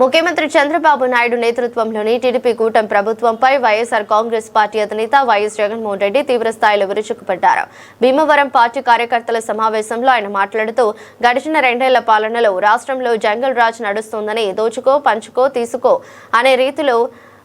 ముఖ్యమంత్రి చంద్రబాబు నాయుడు నేతృత్వంలోని టీడీపీ కూటమి ప్రభుత్వంపై వైఎస్ఆర్ కాంగ్రెస్ పార్టీ అధినేత వైఎస్ జగన్మోహన్ రెడ్డి తీవ్ర స్థాయిలో విరుచుకుపడ్డారు. భీమవరం పార్టీ కార్యకర్తల సమావేశంలో ఆయన మాట్లాడుతూ గడిచిన రెండేళ్ళ పాలనలో రాష్ట్రంలో జంగల్ రాజ్ నడుస్తోందని దోచుకో పంచుకో తీసుకో అనే రీతిలో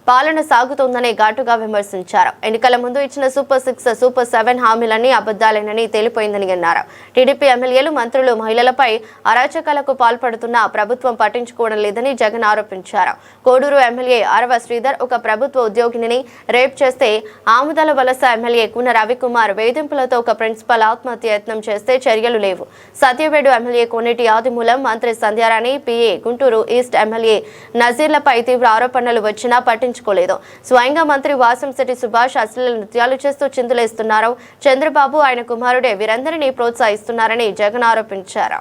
పాలన సాగుతోందని ఘాటుగా విమర్శించారు. ఎన్నికల ముందు ఇచ్చిన సూపర్ సిక్స్ సూపర్ సెవెన్ హామీలన్నీ అబద్దాలేనని తేలిపోయిందని అన్నారు. టీడీపీ ఎమ్మెల్యేలు మంత్రులు మహిళలపై అరాచకాలకు పాల్పడుతున్నా ప్రభుత్వం పట్టించుకోవడం లేదని జగన్ ఆరోపించారు. కోడూరు ఎమ్మెల్యే అరవ శ్రీధర్ ఒక ప్రభుత్వ ఉద్యోగిని రేప్ చేస్తే ఆముదల వలస ఎమ్మెల్యే కూన రవికుమార్ వేధింపులతో ఒక ప్రిన్సిపల్ ఆత్మహత్య యత్నం చేస్తే చర్యలు లేవు. సత్యవేడు ఎమ్మెల్యే కోనేటి ఆదిమూలం మంత్రి Sandhyarani PA Guntur east MLA నజీర్లపై తీవ్ర ఆరోపణలు వచ్చినా పట్టించుకోలేదు. స్వయంగా మంత్రి వాసంశెట్టి సుభాష్ అశ్లీల నృత్యాలు చేస్తూ చిందులేస్తున్నారు. చంద్రబాబు ఆయన కుమారుడే వీరందరినీ ప్రోత్సహిస్తున్నారని జగన్ ఆరోపించారు.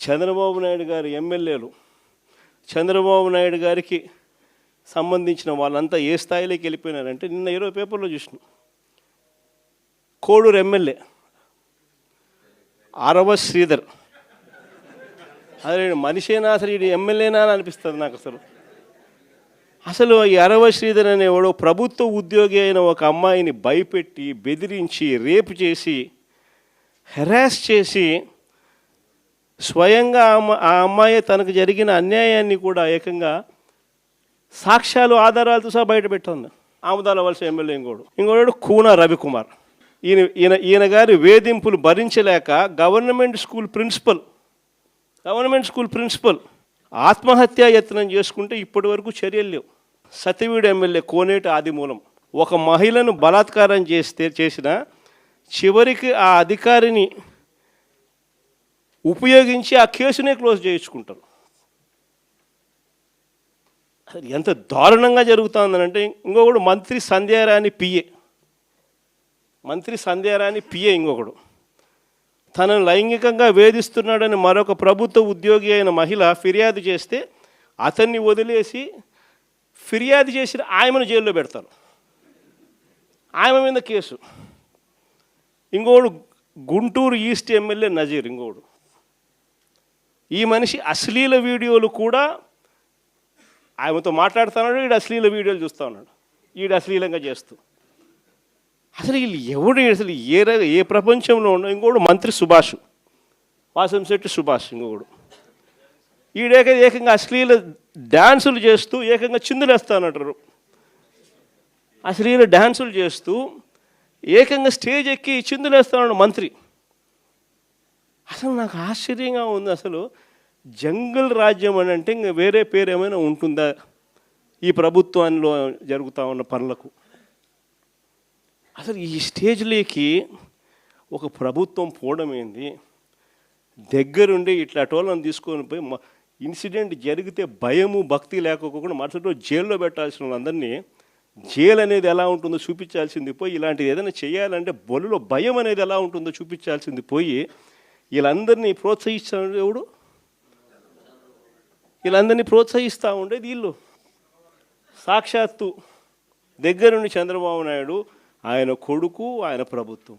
చంద్రబాబు నాయుడు గారి ఎమ్మెల్యేలు చంద్రబాబు నాయుడు గారికి సంబంధించిన వాళ్ళంతా ఏ స్థాయిలోకి వెళ్ళిపోయినారంటే నిన్న ఇరవై పేపర్లో చూసిన. కోడూరు ఎమ్మెల్యే అరవ శ్రీధర్. అదే మనిషేనా అసలు ఇది ఎమ్మెల్యేనా అని అనిపిస్తుంది నాకు అసలు. అసలు ఈ అరవ శ్రీధర్ అనేవాడు ప్రభుత్వ ఉద్యోగి అయిన ఒక అమ్మాయిని భయపెట్టి బెదిరించి రేపు చేసి హెరాస్ చేసి స్వయంగా ఆ ఆ అమ్మాయి తనకు జరిగిన అన్యాయాన్ని కూడా ఏకంగా సాక్ష్యాలు ఆధారాలతో సహా బయట పెట్టింది. ఆముదాల వలస ఎమ్మెల్యే ఇంకోడు. ఇంకోడు కూన రవికుమార్. ఈయన ఈయన ఈయన గారి వేధింపులు భరించలేక government school principal government school principal ఆత్మహత్యా యత్నం చేసుకుంటే ఇప్పటి వరకు చర్యలు లేవు. సతవీడు ఎమ్మెల్యే కోనేటి ఆదిమూలం. ఒక మహిళను బలాత్కారం చేస్తే చేసిన చివరికి ఆ అధికారిని ఉపయోగించి ఆ కేసునే క్లోజ్ చేయించుకుంటారు. ఎంత దారుణంగా జరుగుతుందనంటే ఇంకొకడు మంత్రి సంధ్యారాణి పిఏ. మంత్రి సంధ్యారాణి పిఏ ఇంకొకడు. తనను లైంగికంగా వేధిస్తున్నాడని మరొక ప్రభుత్వ ఉద్యోగి అయిన మహిళ ఫిర్యాదు చేస్తే అతన్ని వదిలేసి ఫిర్యాదు చేసిన ఆయమను జైల్లో పెడతారు. ఆయమ మీద కేసు. ఇంకోడు గుంటూరు ఈస్ట్ ఎమ్మెల్యే నజీర్ ఇంకోడు. ఈ మనిషి అశ్లీల వీడియోలు కూడా ఆయనతో మాట్లాడుతున్నాడు ఈడు అశ్లీల వీడియోలు చూస్తూ ఉన్నాడు. ఈడు అశ్లీలంగా చేస్తూ. అసలు వీళ్ళు ఎవడు అసలు ఏ ఏ ప్రపంచంలో ఉన్న ఇంకోడు మంత్రి సుభాష్. వాసంశెట్టి సుభాష్ ఇంకొకడు ఈడేక ఏకంగా అశ్లీల డ్యాన్సులు చేస్తూ ఏకంగా చిందులేస్తానంటారు. అశ్లీల డ్యాన్సులు చేస్తూ ఏకంగా స్టేజ్ ఎక్కి చిందులేస్తాడు మంత్రి. అసలు నాకు ఆశ్చర్యంగా ఉంది అసలు జంగల్ రాజ్యం అని అంటే ఇంకా వేరే పేరు ఏమైనా ఉంటుందా? ఈ ప్రభుత్వంలో జరుగుతూ ఉన్న పనులకు. అసలు ఈ స్టేజ్లోకి ఒక ప్రభుత్వం పోవడం ఏంది? దగ్గరుండి ఇట్లా టోలను తీసుకొని పోయి మ- ఇన్సిడెంట్ జరిగితే భయము భక్తి లేకపోకుండా మరుసటి రోజు జైల్లో పెట్టాల్సిన వాళ్ళందరినీ జైలు అనేది ఎలా ఉంటుందో చూపించాల్సింది పోయి ఇలాంటిది ఏదైనా చేయాలంటే బొల్లులో భయం అనేది ఎలా ఉంటుందో చూపించాల్సింది పోయి వీళ్ళందరినీ ప్రోత్సహిస్తాడు ఎవడు? వీళ్ళందరినీ ప్రోత్సహిస్తూ ఉండేది వీళ్ళు. సాక్షాత్తు దగ్గరుండి చంద్రబాబు నాయుడు ఆయన కొడుకు ఆయన ప్రభుత్వం